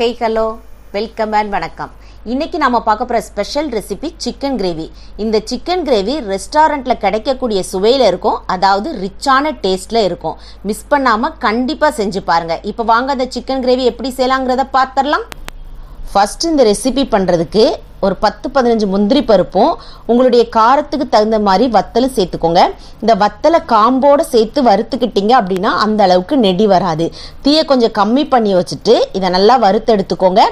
Hey hello welcome and வணக்கம். இன்னைக்கு நாம பார்க்க போற ஸ்பெஷல் ரெசிபி சிக்கன் கிரேவி இந்த சிக்கன் கிரேவி ரெஸ்டாரண்ட்ல கிடைக்கக்கூடிய சுவையில இருக்கும். அதாவது ரிச்சான டேஸ்ட்ல இருக்கும். மிஸ் பண்ணாம கண்டிப்பா செஞ்சு பாருங்க. இப்போ வாங்க அந்த சிக்கன் கிரேவி எப்படி செய்யலாங்கிறத பார்த்துடலாம். ஃபஸ்ட்டு இந்த ரெசிபி பண்ணுறதுக்கு ஒரு பத்து பதினஞ்சு முந்திரி பருப்பும் உங்களுடைய காரத்துக்கு தகுந்த மாதிரி வத்தலும் சேர்த்துக்கோங்க. இந்த வத்தலை காம்போட சேர்த்து வறுத்துக்கிட்டீங்க அப்படின்னா அந்த அளவுக்கு நெடி வராது. தீயை கொஞ்சம் கம்மி பண்ணி வச்சுட்டு இதை நல்லா வறுத்து எடுத்துக்கோங்க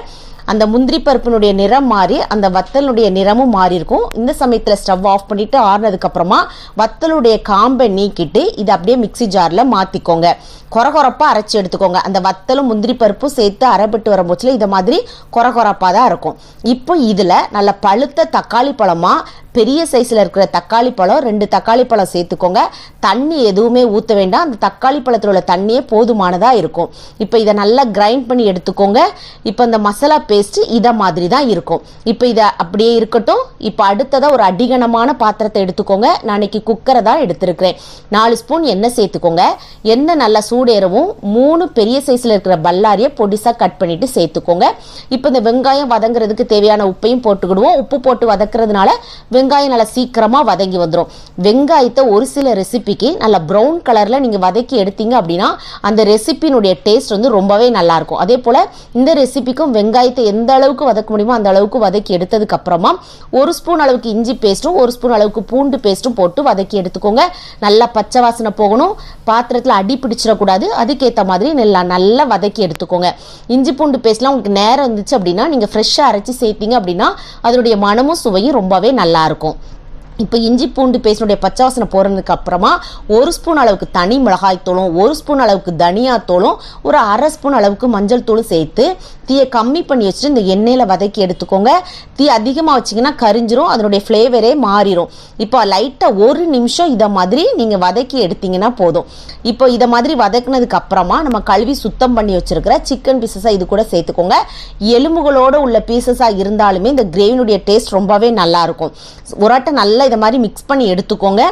அந்த முந்திரி பருப்பினுடைய நிறம் மாறி அந்த வத்தலுடைய நிறமும் மாறி இருக்கும் இந்த சமயத்தில் ஸ்டவ் ஆஃப் பண்ணிட்டு ஆறுனதுக்கப்புறமா வத்தலுடைய காம்பை நீக்கிட்டு இதை அப்படியே மிக்ஸி ஜாரில் மாற்றிக்கோங்க கொரகொரப்பாக அரைச்சி எடுத்துக்கோங்க. அந்த வத்தலும் முந்திரி பருப்பும் சேர்த்து அரைப்பட்டு வரும்போதுல இதை மாதிரி கொரகொரப்பாக தான் இருக்கும். இப்போ இதில் நல்ல பழுத்த தக்காளி பழமாக பெரிய சைஸில் இருக்கிற தக்காளி பழம் ரெண்டு தக்காளி பழம் சேர்த்துக்கோங்க. தண்ணி எதுவுமே ஊற்ற வேண்டாம். அந்த தக்காளி பழத்தில் உள்ள தண்ணியே போதுமானதாக இருக்கும். இப்போ இதை நல்லா கிரைண்ட் பண்ணி எடுத்துக்கோங்க. இப்போ இந்த மசாலா பேஸ்ட்டு இதை மாதிரி தான் இருக்கும். இப்போ இதை அப்படியே இருக்கட்டும். இப்போ அடுத்ததாக ஒரு அடிகனமான பாத்திரத்தை எடுத்துக்கோங்க. நான் இன்னைக்கு குக்கரை தான் எடுத்திருக்கிறேன். நாலு ஸ்பூன் எண்ணெய் சேர்த்துக்கோங்க. எண்ணெய் நல்லா சூடேறவும் மூணு பெரிய சைஸில் இருக்கிற பல்லாரியை பொடிசாக கட் பண்ணிவிட்டு சேர்த்துக்கோங்க. இப்போ இந்த வெங்காயம் வதங்குறதுக்கு தேவையான உப்பையும் போட்டுக்கிடுவோம். உப்பு போட்டு வதக்குறதுனால வெங்காயம் வெங்காயம் நல்லா சீக்கிரமாக வதங்கி வந்துடும் வெங்காயத்தை ஒரு சில ரெசிபிக்கு நல்லா ப்ரௌன் கலரில் நீங்கள் வதக்கி எடுத்தீங்க அப்படின்னா அந்த ரெசிபினுடைய டேஸ்ட் வந்து ரொம்பவே நல்லாயிருக்கும் அதே போல் இந்த ரெசிபிக்கும் வெங்காயத்தை எந்த அளவுக்கு வதக்க முடியுமோ அந்த அளவுக்கு வதக்கி எடுத்ததுக்கப்புறமா ஒரு ஸ்பூன் அளவுக்கு இஞ்சி பேஸ்ட்டும் ஒரு ஸ்பூன் அளவுக்கு பூண்டு பேஸ்ட்டும் போட்டு வதக்கி எடுத்துக்கோங்க. நல்லா பச்சை வாசனை போகணும். பாத்திரத்தில் அடி பிடிச்சிடக்கூடாது. அதுக்கேற்ற மாதிரி நல்லா நல்லா வதக்கி எடுத்துக்கோங்க. இஞ்சி பூண்டு பேஸ்ட்லாம் உங்களுக்கு நேரம் இருந்துச்சு அப்படின்னா நீங்கள் ஃப்ரெஷ்ஷாக அரைச்சி சேர்த்தீங்க அப்படின்னா அதனுடைய மனமும் சுவையும் ரொம்பவே நல்லா இருக்கும் இப்போ இஞ்சி பூண்டு பேஸ்டினுடைய பச்சை வாசனை போகிறதுக்கு அப்புறமா ஒரு ஸ்பூன் அளவுக்கு தனி மிளகாய் தூளும் ஒரு ஸ்பூன் அளவுக்கு தனியாத்தூளும் ஒரு அரை ஸ்பூன் அளவுக்கு மஞ்சள் தூளும் சேர்த்து தீயை கம்மி பண்ணி வச்சுட்டு இந்த எண்ணெயில் வதக்கி எடுத்துக்கோங்க. தீ அதிகமாக வச்சிங்கன்னா கரிஞ்சிரும் அதனுடைய ஃப்ளேவரே மாறிடும் இப்போ லைட்டாக ஒரு நிமிஷம் இதை மாதிரி நீங்கள் வதக்கி எடுத்தீங்கன்னா போதும். இப்போ இதை மாதிரி வதக்குனதுக்கு அப்புறமா நம்ம கழுவி சுத்தம் பண்ணி வச்சிருக்கிற சிக்கன் பீசஸாக இது கூட சேர்த்துக்கோங்க. எலும்புகளோடு உள்ள பீசஸாக இருந்தாலுமே இந்த கிரேவினுடைய டேஸ்ட் ரொம்பவே நல்லாயிருக்கும் இருக்கும். நல்லா இதை மாதிரி மிக்ஸ் பண்ணி எடுத்துக்கோங்க.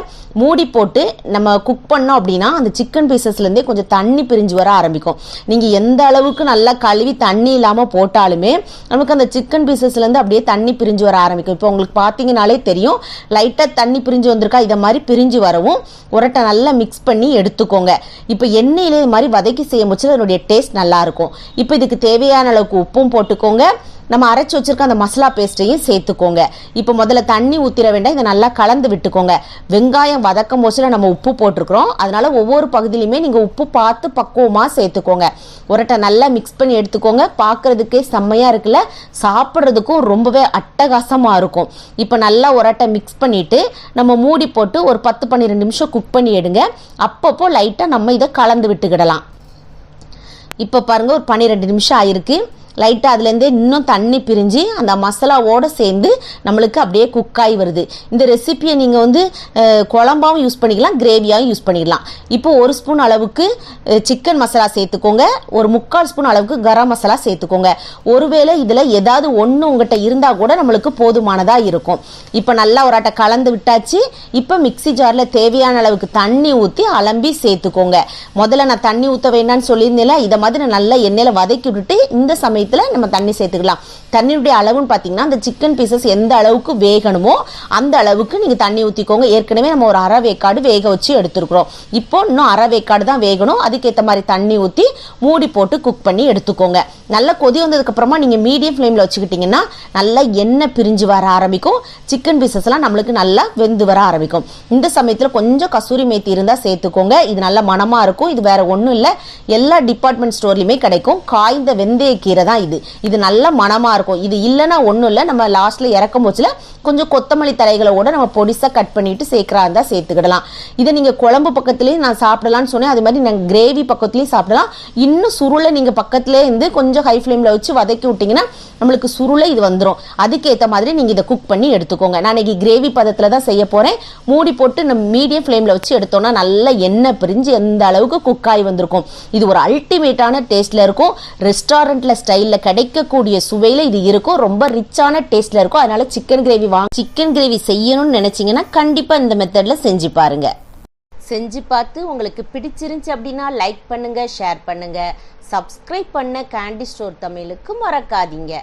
மூடி போட்டு நம்ம குக் பண்ணோம் அப்படின்னா அந்த சிக்கன் பீசஸ்லேருந்தே கொஞ்சம் தண்ணி பிரிஞ்சு வர ஆரம்பிக்கும். நீங்கள் எந்த அளவுக்கு நல்லா கழுவி தண்ணி இல்லாமல் போட்டாலுமே நமக்கு அந்த சிக்கன் பீசஸ்லேருந்து அப்படியே தண்ணி பிரிஞ்சு வர ஆரம்பிக்கும். இப்போ உங்களுக்கு பார்த்தீங்கனாலே தெரியும். லைட்டாக தண்ணி பிரிஞ்சு வந்திருக்கா இதை மாதிரி பிரிஞ்சு வரவும் உரட்டை நல்லா மிக்ஸ் பண்ணி எடுத்துக்கோங்க. இப்போ எண்ணெயிலே இது மாதிரி வதக்கி செய்யும் முடிச்சது அதனுடைய டேஸ்ட் நல்லாயிருக்கும் இப்போ இதுக்கு தேவையான அளவுக்கு உப்பும் போட்டுக்கோங்க. நம்ம அரைச்சி வச்சிருக்க அந்த மசாலா பேஸ்ட்டையும் சேர்த்துக்கோங்க. இப்போ முதல்ல தண்ணி ஊற்றிட வேண்டாம் இதை நல்லா கலந்து விட்டுக்கோங்க. வெங்காயம் வதக்கும் போச்சுல நம்ம உப்பு போட்டிருக்கிறோம். அதனால ஒவ்வொரு பகுதியிலையுமே நீங்கள் உப்பு பார்த்து பக்குவமாக சேர்த்துக்கோங்க. உரட்டை நல்லா மிக்ஸ் பண்ணி எடுத்துக்கோங்க. பார்க்குறதுக்கே செம்மையாக இருக்குல்ல? சாப்பிட்றதுக்கும் ரொம்பவே அட்டகாசமாக இருக்கும். இப்போ நல்லா உரட்டை மிக்ஸ் பண்ணிவிட்டு நம்ம மூடி போட்டு ஒரு பத்து பன்னிரெண்டு நிமிஷம் குக் பண்ணி எடுங்க. அப்பப்போ லைட்டாக நம்ம இதை கலந்து விட்டுக்கிடலாம். இப்போ பாருங்கள் ஒரு பன்னிரெண்டு நிமிஷம் ஆயிருக்கு. லைட்டாக அதுலேருந்தே இன்னும் தண்ணி பிரிஞ்சு அந்த மசாலாவோடு சேர்ந்து நம்மளுக்கு அப்படியே குக்காகி வருது. இந்த ரெசிப்பியை நீங்கள் வந்து குழம்பாகவும் குழம்பாவும் யூஸ் பண்ணிக்கலாம் கிரேவியாகவும் யூஸ் பண்ணிக்கலாம். இப்போ ஒரு ஸ்பூன் அளவுக்கு சிக்கன் மசாலா சேர்த்துக்கோங்க. ஒரு முக்கால் ஸ்பூன் அளவுக்கு கரம் மசாலா சேர்த்துக்கோங்க. ஒருவேளை இதில் ஏதாவது ஒன்று உங்கள்கிட்ட இருந்தால் கூட நம்மளுக்கு போதுமானதாக இருக்கும். இப்போ நல்லா ஒரு ஆட்டை கலந்து விட்டாச்சு. இப்போ மிக்ஸி ஜாரில் தேவையான அளவுக்கு தண்ணி ஊற்றி அலம்பி சேர்த்துக்கோங்க. முதல்ல நான் தண்ணி ஊற்ற வேண்டாம்னு சொல்லியிருந்தேன்ல இதை மாதிரி நல்லா எண்ணெயில் வதக்கி விட்டுட்டு இந்த சமயத்தில் நம்ம தண்ணி சேர்த்துக்கலாம். தண்ணியுடைய அளவுன்னு பார்த்தீங்கன்னா அந்த சிக்கன் பீசஸ் எந்த அளவுக்கு வேகணுமோ அந்த அளவுக்கு நீங்கள் தண்ணி ஊற்றிக்கோங்க ஏற்கனவே நம்ம ஒரு அரை வேக்காடு வேக வச்சு எடுத்துருக்குறோம். இப்போ இன்னும் அரை வேக்காடு தான் வேகணும். அதுக்கேற்ற மாதிரி தண்ணி ஊற்றி மூடி போட்டு குக் பண்ணி எடுத்துக்கோங்க. நல்லா கொதி வந்ததுக்கப்புறமா நீங்கள் மீடியம் ஃப்ளேமில் வச்சுக்கிட்டிங்கன்னா நல்லா எண்ணெய் பிரிஞ்சு வர ஆரம்பிக்கும். சிக்கன் பீசஸ்லாம் நம்மளுக்கு நல்லா வெந்து வர ஆரம்பிக்கும். இந்த சமயத்தில் கொஞ்சம் கசூரி மேத்தி இருந்தால் சேர்த்துக்கோங்க. இது நல்ல மணமாக இருக்கும். இது வேறு ஒன்றும் இல்லை. எல்லா டிபார்ட்மெண்ட் ஸ்டோர்லையுமே கிடைக்கும். காய்ந்த வெந்தய கீரை தான் இது. இது நல்ல மணமாக இருக்கும். இது இல்லைன்னா ஒன்றும் இல்லை. நம்ம லாஸ்ட்டில் இறக்கும் போச்சுல கொஞ்சம் கொத்தமல்லி தலைகளோட நம்ம பொடிசாக கட் பண்ணிட்டு சேர்க்குறா இருந்தால் சேர்த்துக்கிடலாம். இதை நீங்கள் குழம்பு பக்கத்துலேயும் நான் சாப்பிடலாம்னு சொன்னேன். அது மாதிரி நாங்கள் கிரேவி பக்கத்துலேயும் சாப்பிடலாம். இன்னும் சுருளை நீங்கள் பக்கத்துலேயே இருந்து கொஞ்சம் ஹை ஃப்ளேமில் வச்சு வதக்கி விட்டிங்கன்னா நம்மளுக்கு சுருளை இது வந்துடும் அதுக்கேற்ற மாதிரி நீங்கள் இதை குக் பண்ணி எடுத்துக்கோங்க. நான் இன்னைக்கு கிரேவி பதத்தில் தான் செய்ய போகிறேன் மூடி போட்டு நம்ம மீடியம் ஃப்ளேமில் வச்சு எடுத்தோம்னா நல்ல எண்ணெய் பிரிஞ்சு எந்த அளவுக்கு குக் ஆகி வந்திருக்கும். இது ஒரு அல்டிமேட்டான டேஸ்ட்டில் இருக்கும். ரெஸ்டாரண்ட்டில் ஸ்டைலில் கிடைக்கக்கூடிய சுவையில் இது இருக்கும். ரொம்ப ரிச்சான டேஸ்ட்டில் இருக்கும். அதனால சிக்கன் கிரேவி வாங்க சிக்கன் கிரேவி செய்யணும்னு நினச்சிங்கன்னா கண்டிப்பாக இந்த மெத்தடில் செஞ்சு பாருங்க. செஞ்சு பார்த்து உங்களுக்கு பிடிச்சிருந்துச்சு அப்படின்னா லைக் பண்ணுங்க ஷேர் பண்ணுங்க. சப்ஸ்கிரைப் பண்ண கேண்டி ஸ்டோர் தமிழுக்கு மறக்காதீங்க.